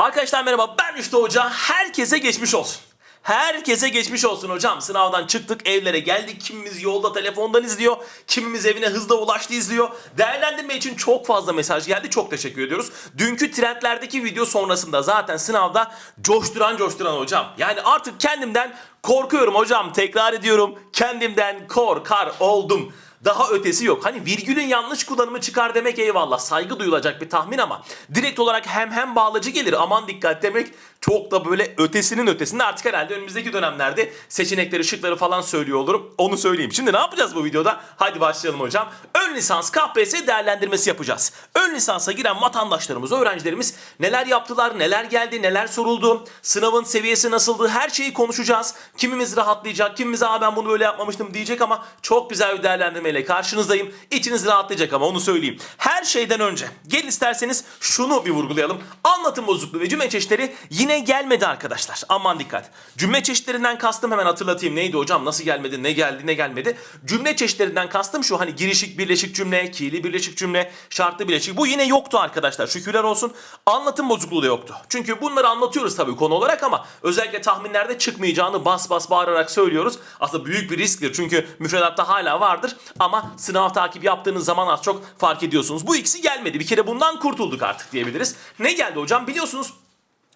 Arkadaşlar merhaba ben Rüştü Hoca. Herkese geçmiş olsun. Herkese geçmiş olsun hocam. Sınavdan çıktık evlere geldik. Kimimiz yolda telefondan izliyor. Kimimiz evine hızla ulaştı izliyor. Değerlendirme için çok fazla mesaj geldi. Çok teşekkür ediyoruz. Dünkü trendlerdeki video sonrasında zaten sınavda coşturan coşturan hocam. Yani artık kendimden korkuyorum hocam. Tekrar ediyorum. Kendimden korkar oldum. Daha ötesi yok. Hani virgülün yanlış kullanımı çıkar demek eyvallah. Saygı duyulacak bir tahmin ama direkt olarak hem hem bağlacı gelir. Aman dikkat demek çok da böyle ötesinin ötesinde artık herhalde önümüzdeki dönemlerde seçenekleri, şıkları falan söylüyor olurum. Onu söyleyeyim. Şimdi ne yapacağız bu videoda? Hadi başlayalım hocam. Ön lisans KPSS değerlendirmesi yapacağız. Ön lisansa giren vatandaşlarımız, öğrencilerimiz neler yaptılar, neler geldi, neler soruldu, sınavın seviyesi nasıldı her şeyi konuşacağız. Kimimiz rahatlayacak, kimimiz aa ben bunu böyle yapmamıştım diyecek ama çok güzel bir değerlendirmeyle karşınızdayım. İçiniz rahatlayacak ama onu söyleyeyim. Her şeyden önce gelin isterseniz şunu bir vurgulayalım. Anlatım bozukluğu ve cümle çeşitleri yine gelmedi arkadaşlar. Aman dikkat. Cümle çeşitlerinden kastım hemen hatırlatayım. Neydi hocam? Nasıl gelmedi? Ne geldi? Ne gelmedi? Cümle çeşitlerinden kastım şu hani girişik birleşik cümle, ki'li birleşik cümle, şartlı birleşik. Bu yine yoktu arkadaşlar. Şükürler olsun. Anlatım bozukluğu da yoktu. Çünkü bunları anlatıyoruz tabii konu olarak ama özellikle tahminlerde çıkmayacağını bas bas bağırarak söylüyoruz. Aslında büyük bir risktir. Çünkü müfredatta hala vardır ama sınav takip yaptığınız zaman az çok fark ediyorsunuz. Bu ikisi gelmedi. Bir kere bundan kurtulduk artık diyebiliriz. Ne geldi hocam? Biliyorsunuz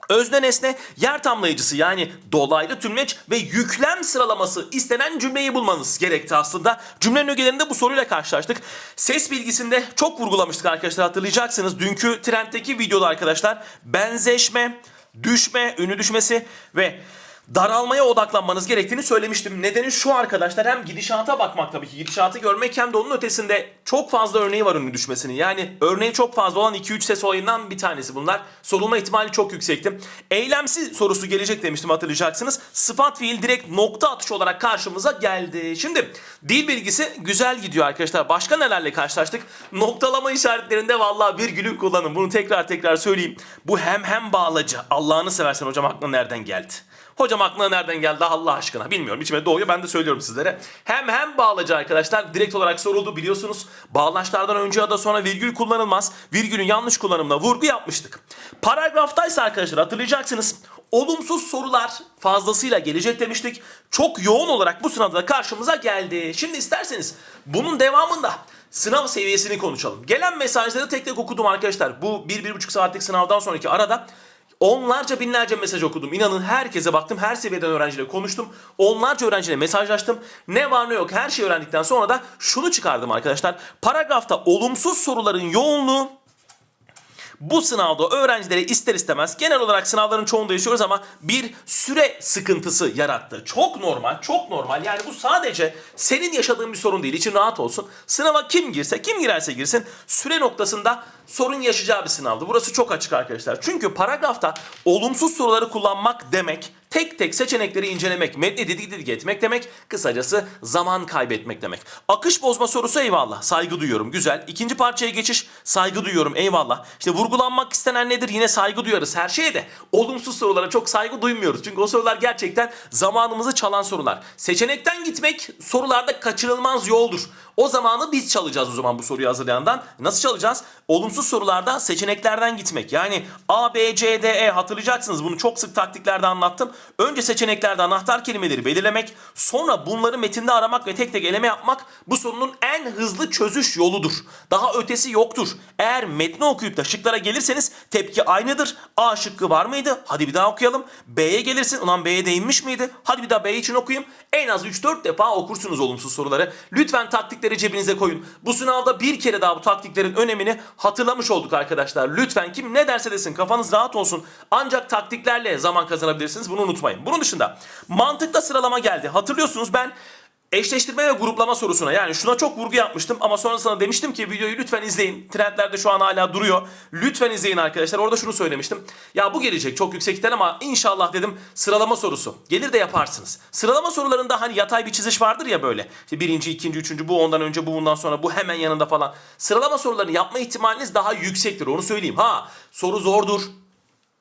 Özne nesne yer tamlayıcısı yani dolaylı tümleç ve yüklem sıralaması istenen cümleyi bulmanız gerekti aslında. Cümlenin ögelerinde bu soruyla karşılaştık. Ses bilgisinde çok vurgulamıştık arkadaşlar hatırlayacaksınız. Dünkü trendteki videoda arkadaşlar benzeşme, düşme, ünlü düşmesi ve daralmaya odaklanmanız gerektiğini söylemiştim. Nedeni şu arkadaşlar hem gidişata bakmak tabii ki gidişatı görmek hem de onun ötesinde çok fazla örneği var ünlü düşmesinin. Yani örneği çok fazla olan 2-3 ses olayından bir tanesi bunlar. Sorulma ihtimali çok yüksekti. Eylemsi sorusu gelecek demiştim hatırlayacaksınız. Sıfat fiil direkt nokta atış olarak karşımıza geldi. Şimdi dil bilgisi güzel gidiyor arkadaşlar. Başka nelerle karşılaştık? Noktalama işaretlerinde vallahi virgülün kullanın. Bunu tekrar tekrar söyleyeyim. Bu hem hem bağlacı. Allah'ını seversen hocam aklına nereden geldi? Hocam aklına nereden geldi Allah aşkına bilmiyorum. İçime doğuyor ben de söylüyorum sizlere. Hem hem bağlacı arkadaşlar direkt olarak soruldu biliyorsunuz. Bağlaçlardan önce ya da sonra virgül kullanılmaz. Virgülün yanlış kullanımına vurgu yapmıştık. Paragraftaysa arkadaşlar hatırlayacaksınız. Olumsuz sorular fazlasıyla gelecek demiştik. Çok yoğun olarak bu sınavda da karşımıza geldi. Şimdi isterseniz bunun devamında sınav seviyesini konuşalım. Gelen mesajları tek tek okudum arkadaşlar. Bu 1-1,5 saatlik sınavdan sonraki arada Onlarca binlerce mesaj okudum. İnanın herkese baktım. Her seviyeden öğrenciyle konuştum. Onlarca öğrenciyle mesajlaştım. Ne var ne yok her şeyi öğrendikten sonra da şunu çıkardım arkadaşlar. Paragrafta olumsuz soruların yoğunluğu bu sınavda öğrencilere ister istemez genel olarak sınavların çoğunda yaşıyoruz ama bir süre sıkıntısı yarattı. Çok normal, çok normal. Yani bu sadece senin yaşadığın bir sorun değil. İçin rahat olsun. Sınava kim girse, kim girerse girsin süre noktasında sorun yaşayacağı bir sınavdı. Burası çok açık arkadaşlar. Çünkü paragrafta olumsuz soruları kullanmak demek tek tek seçenekleri incelemek, metni didik didik etmek demek, kısacası zaman kaybetmek demek. Akış bozma sorusu eyvallah, saygı duyuyorum, güzel. İkinci parçaya geçiş, saygı duyuyorum, eyvallah. İşte vurgulanmak istenen nedir? Yine saygı duyarız her şeye de. Olumsuz sorulara çok saygı duymuyoruz. Çünkü o sorular gerçekten zamanımızı çalan sorular. Seçenekten gitmek sorularda kaçırılmaz yoldur. O zamanı biz çalacağız o zaman bu soruyu hazırlayandan. Nasıl çalacağız? Olumsuz sorularda seçeneklerden gitmek. Yani A, B, C, D, E hatırlayacaksınız. Bunu çok sık taktiklerde anlattım. Önce seçeneklerde anahtar kelimeleri belirlemek, sonra bunları metinde aramak ve tek tek eleme yapmak bu sorunun en hızlı çözüş yoludur. Daha ötesi yoktur. Eğer metni okuyup da şıklara gelirseniz tepki aynıdır. A şıkkı var mıydı? Hadi bir daha okuyalım. B'ye gelirsin. Ulan B'ye değinmiş miydi? Hadi bir daha B için okuyayım. En az 3-4 defa okursunuz olumsuz soruları. Lütfen taktikleri cebinize koyun. Bu sınavda bir kere daha bu taktiklerin önemini hatırlamış olduk arkadaşlar. Lütfen kim ne derse desin kafanız rahat olsun. Ancak taktiklerle zaman kazanabilirsiniz. Bunu unutmayın. Bunun dışında mantıkta sıralama geldi. Hatırlıyorsunuz ben eşleştirme ve gruplama sorusuna yani şuna çok vurgu yapmıştım ama sonrasında demiştim ki videoyu lütfen izleyin. Trendlerde şu an hala duruyor. Lütfen izleyin arkadaşlar. Orada şunu söylemiştim. Ya bu gelecek çok yüksekten ama inşallah dedim sıralama sorusu. Gelir de yaparsınız. Sıralama sorularında hani yatay bir çiziş vardır ya böyle. İşte birinci, ikinci, üçüncü, bu ondan önce, bu bundan sonra, bu hemen yanında falan. Sıralama sorularını yapma ihtimaliniz daha yüksektir onu söyleyeyim. Ha soru zordur.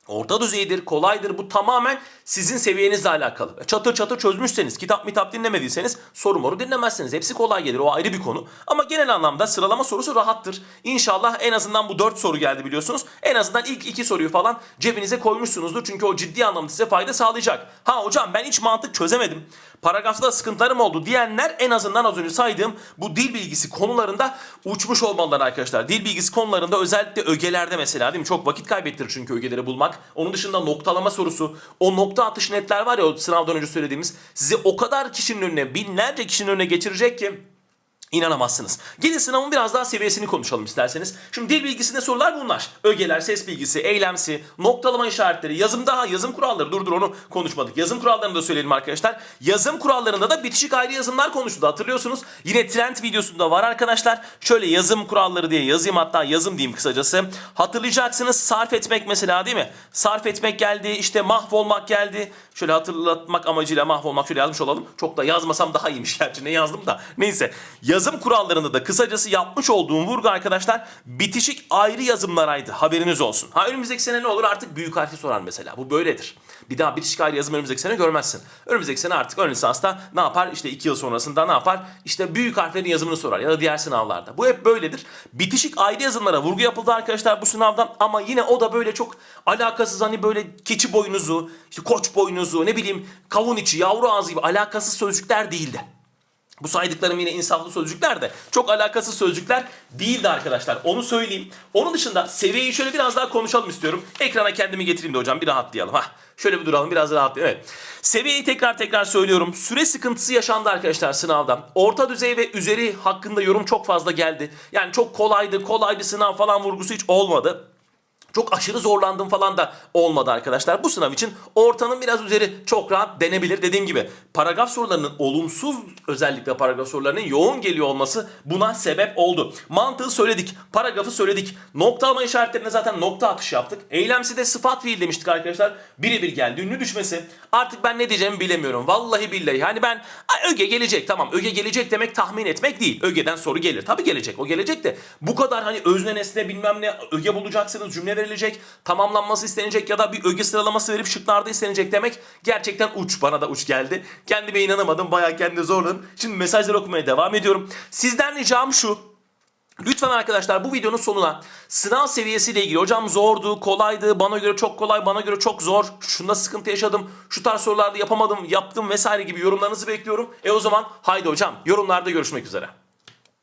Orta düzeydir, kolaydır. Bu tamamen sizin seviyenizle alakalı. Çatır çatır çözmüşseniz, kitap mitap dinlemediyseniz soru moru dinlemezsiniz. Hepsi kolay gelir. O ayrı bir konu. Ama genel anlamda sıralama sorusu rahattır. İnşallah en azından bu 4 soru geldi biliyorsunuz. En azından ilk 2 soruyu falan cebinize koymuşsunuzdur. Çünkü o ciddi anlamda size fayda sağlayacak. Ha hocam ben hiç mantık çözemedim. Paragrafta sıkıntılarım oldu diyenler en azından az önce saydığım bu dil bilgisi konularında uçmuş olmalılar arkadaşlar. Dil bilgisi konularında özellikle ögelerde mesela değil mi? Çok vakit kaybettirir çünkü ögeleri bulmak. Onun dışında noktalama sorusu, o nokta atış netler var ya o sınavdan önce söylediğimiz. Sizi o kadar kişinin önüne, binlerce kişinin önüne geçirecek ki İnanamazsınız. Gelin sınavın biraz daha seviyesini konuşalım isterseniz. Şimdi dil bilgisinde sorular bunlar. Ögeler, ses bilgisi, eylemsi, noktalama işaretleri, yazım daha, yazım kuralları. Dur dur onu konuşmadık. Yazım kurallarını da söyleyelim arkadaşlar. Yazım kurallarında da bitişik ayrı yazımlar konuşuldu. Hatırlıyorsunuz. Yine trend videosunda var arkadaşlar. Şöyle yazım kuralları diye yazayım hatta yazım diyeyim kısacası. Hatırlayacaksınız sarf etmek mesela değil mi? Sarf etmek geldi, işte mahvolmak geldi. Şöyle hatırlatmak amacıyla mahvolmak şöyle yazmış olalım. Çok da yazmasam daha iyiymiş gerçi ne yazdım da. Neyse yazım kurallarında da kısacası yapmış olduğum vurgu arkadaşlar bitişik ayrı yazımlaraydı. Haberiniz olsun. Ha önümüzdeki sene ne olur artık büyük harfi sorar mesela. Bu böyledir. Bir daha bitişik ayrı yazım önümüzdeki sene görmezsin. Önümüzdeki sene artık ön lisansta ne yapar? İşte iki yıl sonrasında ne yapar? İşte büyük harflerin yazımını sorar ya da diğer sınavlarda. Bu hep böyledir. Bitişik ayrı yazımlara vurgu yapıldı arkadaşlar bu sınavdan ama yine o da böyle çok alakasız hani böyle keçi boynuzu, işte koç boynuzu, ne bileyim kavun içi, yavru ağzı gibi alakasız sözcükler değildi. Bu saydıklarım yine insaflı sözcükler de çok alakasız sözcükler değildi arkadaşlar. Onu söyleyeyim. Onun dışında seviyeyi şöyle biraz daha konuşalım istiyorum. Ekrana kendimi getireyim de hocam bir rahatlayalım. Hah. Şöyle bir duralım biraz rahatlayalım. Evet. Seviyeyi tekrar tekrar söylüyorum. Süre sıkıntısı yaşandı arkadaşlar sınavda. Orta düzey ve üzeri hakkında yorum çok fazla geldi. Yani çok kolaydı, kolay bir sınav falan vurgusu hiç olmadı. Çok aşırı zorlandım falan da olmadı arkadaşlar. Bu sınav için ortanın biraz üzeri çok rahat denebilir. Dediğim gibi paragraf sorularının olumsuz özellikle paragraf sorularının yoğun geliyor olması buna sebep oldu. Mantığı söyledik. Paragrafı söyledik. Noktalama işaretlerine zaten nokta atışı yaptık. Eylemsi de sıfat fiil demiştik arkadaşlar. Birebir geldi. Ünlü düşmesi. Artık ben ne diyeceğimi bilemiyorum. Vallahi billahi. Hani ben "Ay, öge gelecek tamam. Öge gelecek demek tahmin etmek değil. Ögeden soru gelir. Tabii gelecek. O gelecek de bu kadar hani özne nesne bilmem ne öge bulacaksınız. Cümle verilecek. Tamamlanması istenecek ya da bir öge sıralaması verip şıklarda istenecek demek gerçekten uç. Bana da uç geldi. Kendime inanamadım. Bayağı kendimi zorladım. Şimdi mesajları okumaya devam ediyorum. Sizden ricam şu. Lütfen arkadaşlar bu videonun sonuna sınav seviyesiyle ilgili hocam zordu, kolaydı, bana göre çok kolay, bana göre çok zor, şunda sıkıntı yaşadım, şu tarz sorularda yapamadım, yaptım vesaire gibi yorumlarınızı bekliyorum. E o zaman haydi hocam yorumlarda görüşmek üzere.